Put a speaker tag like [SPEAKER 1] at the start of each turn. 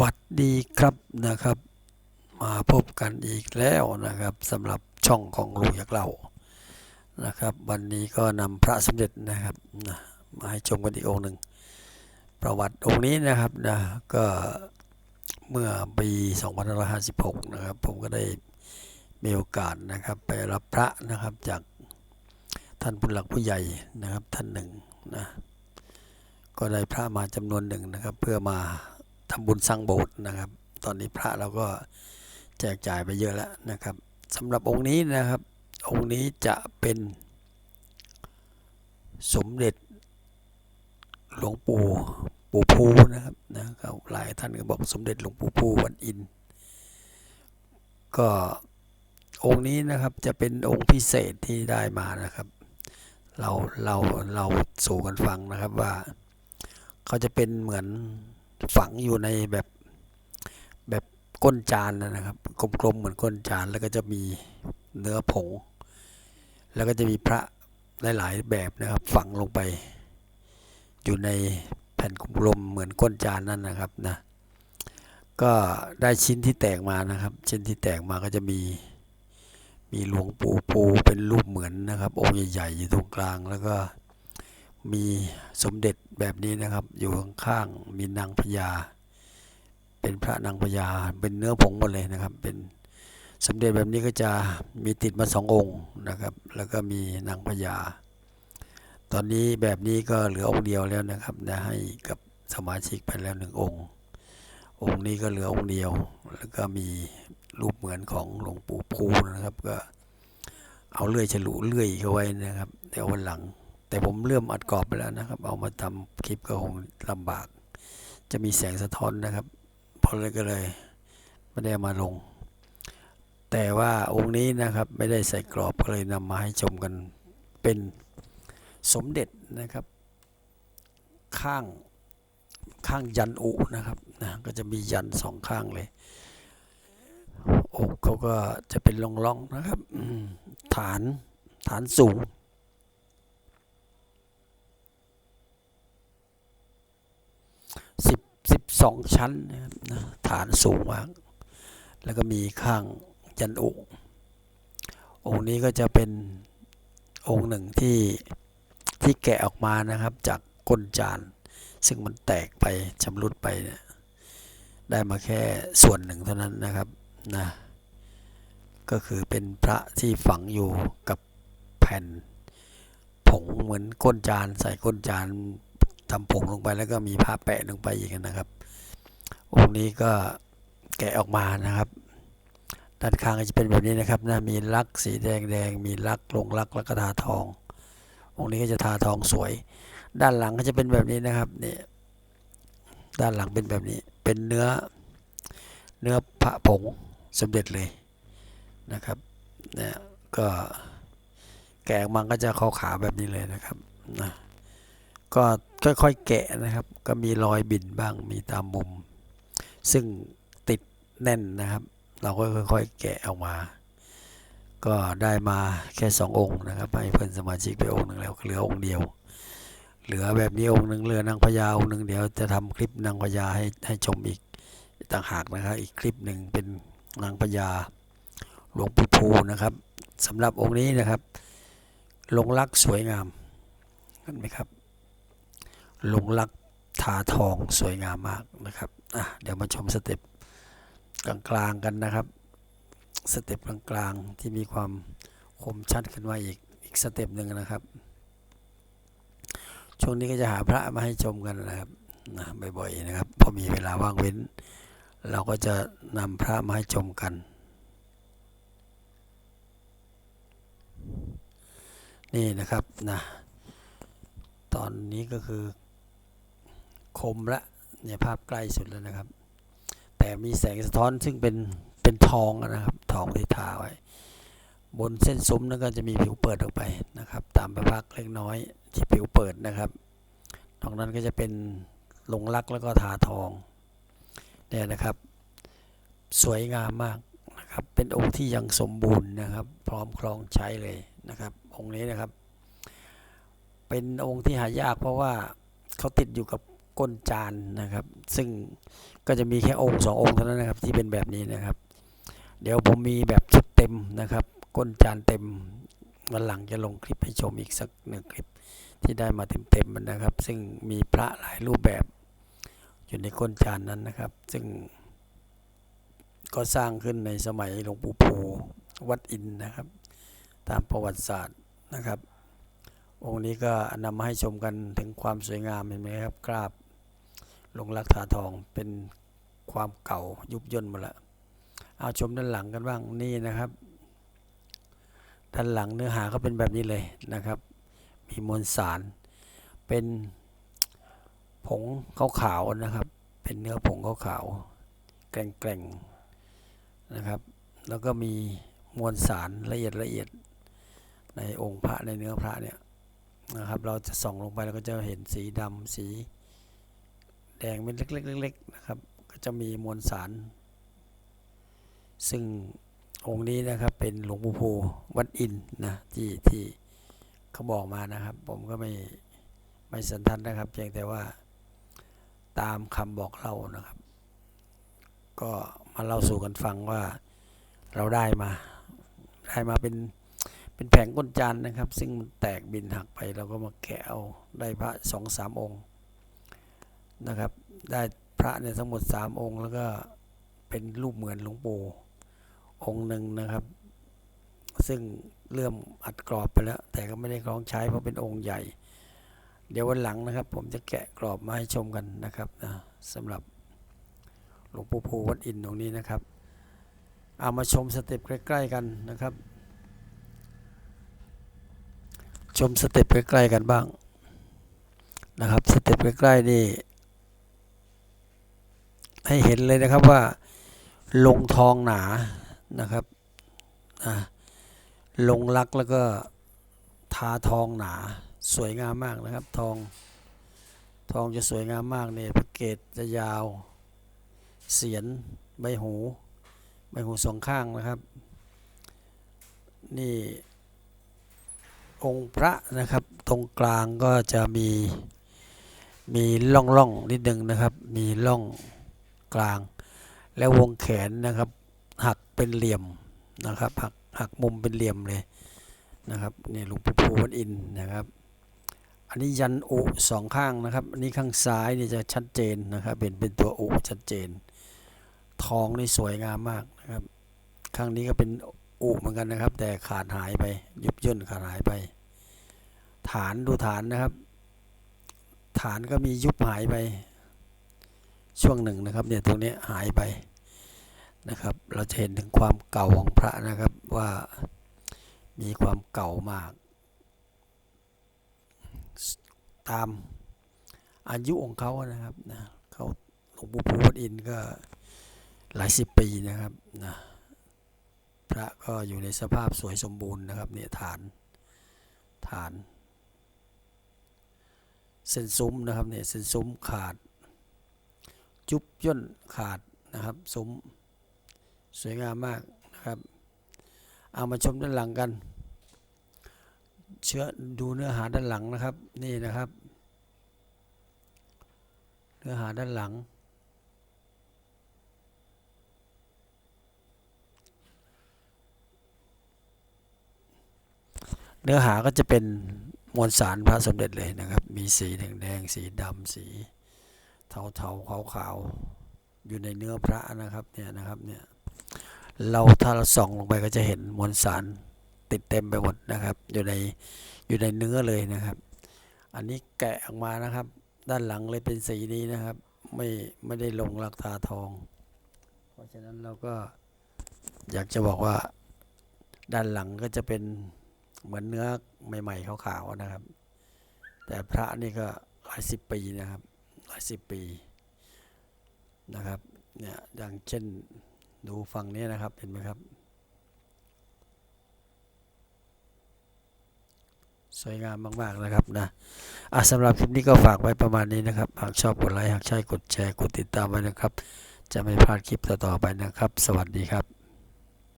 [SPEAKER 1] วัสดีครับนะครับ มาพบกันอีกแล้วนะครับสำหรับช่องของลุงยักเล่านะครับ วันนี้ก็นำพระสมเด็จนะครับนะมาให้ชมกันอีกองค์หนึ่งประวัติองค์นี้นะครับนะก็เมื่อปี2556 นะครับ ผมก็ได้มีโอกาสนะครับไปรับพระนะครับจากท่านผู้หลักผู้ใหญ่นะครับท่านหนึ่งนะก็ได้พระมาจำนวนหนึ่งนะครับ เพื่อมา ทำบุญสร้างโบสถ์นะครับ ตอนนี้พระเราก็แจกจ่ายไปเยอะแล้วนะครับสำหรับองค์นี้นะครับ องค์นี้จะเป็นสมเด็จหลวงปู่ปู่ภูนะครับนะครับหลายท่านก็บอกสมเด็จหลวงปู่ภูวัดอิน ก็องค์นี้นะครับจะเป็นองค์พิเศษที่ได้มานะครับ เราเราเราสู่กันฟังนะครับว่าเขาจะเป็นเหมือน ฝังอยู่ในแบบแบบก้นจานนะครับ กลมๆเหมือนก้นจานแล้วก็จะมีเนื้อผง แล้วก็จะมีพระหลายๆแบบนะครับ ฝังลงไป อยู่ในแผ่นกลมๆเหมือนก้นจานนั่นนะครับนะก็ได้ชิ้นที่แตกมานะครับ ชิ้นที่แตกมาก็จะมีมีหลวงปู่ปูเป็นรูปเหมือนนะครับองค์ใหญ่ๆอยู่ตรงกลาง แล้วก็มีสมเด็จ แบบนี้นะครับ อยู่ข้างๆมีนางพญาเป็นพระนางพญาเป็นเนื้อผงหมดเลยนะครับ เป็นสมเด็จแบบนี้ก็จะมีติดมาสององค์นะครับ แล้วก็มีนางพญาตอนนี้แบบนี้ก็เหลือองค์เดียวแล้วนะครับนะให้กับสมาชิกไปแล้วหนึ่งองค์ องค์นี้ก็เหลือองค์เดียว แล้วก็มีรูปเหมือนของหลวงปู่ภูนะครับ ก็เอาเลื่อยฉลุเลื่อยเข้าไว้นะครับเดี๋ยววันหลัง แต่ผมเริ่มอัดกรอบไปแล้วนะครับ เอามาทำคลิปก็คงลำบาก จะมีแสงสะท้อนนะครับพราะเลยก็เลยไม่ได้มาลง แต่ว่าองค์นี้นะครับไม่ได้ใส่กรอบก็เลยนำมาให้ชมกันเป็นสมเด็จนะครับ ข้างข้างยันอุนะครับนะก็จะมียันสองข้างเลยอกเขาก็จะเป็นร่องๆนะครับฐานฐานสูง สิบ สองชั้นนะครับนะฐานสูงมาก แล้วก็มีข้างยันอุองค์นี้ก็จะเป็นองค์หนึ่งที่ที่แกะออกมานะครับจากก้นจาน ซึ่งมันแตกไปชำรุดไปเนี่ยได้มาแค่ส่วนหนึ่งเท่านั้นนะครับนะก็คือเป็นพระที่ฝังอยู่กับแผ่นผงเหมือนก้นจาน ใส่ก้นจานทำผงลงไปแล้วก็มีผ้าแปะลงไปอีกนะครับ องค์นี้ก็แกะออกมานะครับ ด้านข้างก็จะเป็นแบบนี้นะครับนะมีลักสีแดงแดงมีลักลงลักแล้วก็ทาทอง องค์นี้ก็จะทาทองสวย ด้านหลังก็จะเป็นแบบนี้นะครับนี่ด้านหลังเป็นแบบนี้เป็นเนื้อเนื้อพระผงสมเด็จเลยนะครับเนี่ยก็แกะออกมาก็จะขาวขาแบบนี้เลยนะครับนะก็ค่อยๆแกะนะครับ ก็มีรอยบิ่นบ้างมีตามมุม ซึ่งติดแน่นนะครับ เราก็ค่อยๆ แกะออกมา ก็ได้มาแค่สององค์นะครับให้เพื่อนสมาชิกไปองค์หนึ่งแล้วเหลือองค์เดียว เหลือแบบนี้องค์หนึ่งเหลือนางพญาองค์หนึ่งเดี๋ยวจะทำคลิปนางพญาให้ให้ชมอีกต่างหากนะครับอีกคลิปหนึ่งเป็นนางพญาหลวงปู่ภูนะครับสำหรับองค์นี้นะครับ ลงลักสวยงามเห็นไหมครับ ลงลัก ทาทองสวยงามมากนะครับอะเดี๋ยวมาชมสเต็ปกลางๆกันนะครับ สเต็ปกลางๆที่มีความคมชัดขึ้นมาอีกอีกสเต็ปหนึ่งนะครับ ช่วงนี้ก็จะหาพระมาให้ชมกันนะครับนะบ่อยๆนะครับพอมีเวลาว่างเว้น เราก็จะนำพระมาให้ชมกัน นี่นะครับนะตอนนี้ก็คือ คมละเนี่ยภาพใกล้สุดแล้วนะครับ แต่มีแสงสะท้อนซึ่งเป็นเป็นทองนะครับทองที่ทาไว้ บนเส้นซุ้มนั้นก็จะมีผิวเปิดออกไปนะครับ ตามประพักเล็กน้อยที่ผิวเปิดนะครับตรงนั้นก็จะเป็นลงลักแล้วก็ทาทองเนี่ยนะครับ สวยงามมากนะครับ เป็นองค์ที่ยังสมบูรณ์นะครับ พร้อมครองใช้เลยนะครับ องค์นี้นะครับ เป็นองค์ที่หายากเพราะว่าเขาติดอยู่กับ ก้นจานนะครับ ซึ่งก็จะมีแค่องค์สององค์เท่านั้นนะครับ ที่เป็นแบบนี้นะครับ เดี๋ยวผมมีแบบชุดเต็มนะครับ ก้นจานเต็มวันหลังจะลงคลิปให้ชมอีกสักหนึ่งคลิปที่ได้มาเต็มๆมันนะครับ ซึ่งมีพระหลายรูปแบบอยู่ในก้นจานนั้นนะครับ ซึ่งก็สร้างขึ้นในสมัยหลวงปู่ภูวัดอินนะครับ ตามประวัติศาสตร์นะครับ องค์นี้ก็นำมาให้ชมกันถึงความสวยงามเห็นไหมครับกราบ ลงรักทาทองเป็นความเก่ายุบย่นหมดละเอาชมด้านหลังกันบ้างนี่นะครับ ด้านหลังเนื้อหาก็เป็นแบบนี้เลยนะครับ มีมวลสาร เป็นผงขาวๆนะครับ เป็นเนื้อผงขาวๆแกร่งๆนะครับ แล้วก็มีมวลสารละเอียดละเอียดในองค์พระในเนื้อพระเนี่ยนะครับ เราจะส่องลงไปเราก็จะเห็นสีดำสี แดงเป็นเล็กๆๆๆนะครับ ก็จะมีมวลสาร ซึ่งองค์นี้นะครับเป็นหลวงปู่ภูวัดอินนะที่ที่เขาบอกมานะครับ ผมก็ไม่ไม่สันทัดนะครับเพียงแต่ว่าตามคำบอกเล่านะครับ ก็มาเล่าสู่กันฟังว่าเราได้มาได้มาเป็นเป็นแผงก้นจานนะครับ ซึ่งมันแตกบินหักไปเราก็มาแกะเอาได้พระสองสามองค์ นะครับ ได้พระเนี่ยทั้งหมดสามองค์ แล้วก็เป็นรูปเหมือนหลวงปู่องค์หนึ่งนะครับ ซึ่งเริ่มอัดกรอบไปแล้ว แต่ก็ไม่ได้คล้องใช้เพราะเป็นองค์ใหญ่ เดี๋ยววันหลังนะครับ ผมจะแกะกรอบมาให้ชมกันนะครับนะสำหรับหลวงปู่ภูวัดอินตรงนี้นะครับ เอามาชมสเต็ปใกล้ ๆ กันนะครับ ชมสเต็ปใกล้ ๆ กันบ้างนะครับ สเต็ปใกล้ ๆ นี่ ให้เห็นเลยนะครับว่าลงทองหนานะครับลงลักแล้วก็ทาทองหนาสวยงามมากนะครับทองทองจะสวยงามมากเนี่ยพระเกตจะยาว เสียนใบหู ใบหูสองข้างนะครับ นี่องค์พระนะครับ ตรงกลางก็จะมีมีล่องล่องนิดนึงนะครับ มีล่อง กลาง แล้ววงแขนนะครับ หักเป็นเหลี่ยมนะครับ หักหักมุมเป็นเหลี่ยมเลยนะครับนี่หลวงปู่ภูวัดอินนะครับ อันนี้ยันอุสองข้างนะครับอันนี้ข้างซ้ายนี่จะชัดเจนนะครับเป็นเป็นตัวอุชัดเจน ทองนี่สวยงามมากนะครับ ข้างนี้ก็เป็นอุเหมือนกันนะครับ แต่ขาดหายไปยุบย่นขาดหายไป ฐานดูฐานนะครับ ฐานก็มียุบหายไป ช่วงหนึ่งนะครับเนี่ยตรงนี้หายไปนะครับ เราจะเห็นถึงความเก่าของพระนะครับว่ามีความเก่ามาก ตามอายุของเขานะครับนะเขาหลวงปู่ภูวัดอินก็หลายสิบปีนะครับนะพระก็อยู่ในสภาพสวยสมบูรณ์นะครับเนี่ยฐานฐาน เส้นซุ้มนะครับเนี่ยเส้นซุ้มขาด จุบย่นขาดนะครับซุ้มสวยงามมากนะครับ เอามาชมด้านหลังกัน เชื่อดูเนื้อหาด้านหลังนะครับ นี่นะครับ เนื้อหาด้านหลัง เนื้อหาก็จะเป็นมวลสารพระสมเด็จเลยนะครับ มีสีแดงแดงๆสีดำสี เทาเทาขาวขาวๆอยู่ในเนื้อพระนะครับเนี่ยนะครับเนี่ยเราถ้าเราส่องลงไปก็จะเห็นมวลสารติดเต็มไปหมดนะครับ อยู่ในอยู่ในเนื้อเลยนะครับ อันนี้แกะออกมานะครับ ด้านหลังเลยเป็นสีนี้นะครับ ไม่ไม่ได้ลงลักาทอง เพราะฉะนั้นเราก็อยากจะบอกว่าด้านหลังก็จะเป็นเหมือนเนื้อใหม่ๆขาวๆนะครับ แต่พระนี่ก็หลายสิบปีนะครับายสิบปีนะครับเนี่ยอย่างเช่นดูฝั่งนี้นะครับเห็นไหมครับ สวยงามมาก ๆ นะครับนะอะสำหรับคลิปนี้ก็ฝากไว้ประมาณนี้นะครับ หากชอบกดไลค์หากใช่กดแชร์กดติดตามไว้นะครับ จะไม่พลาดคลิปต่อ ๆ ไปนะครับ สวัสดีครับ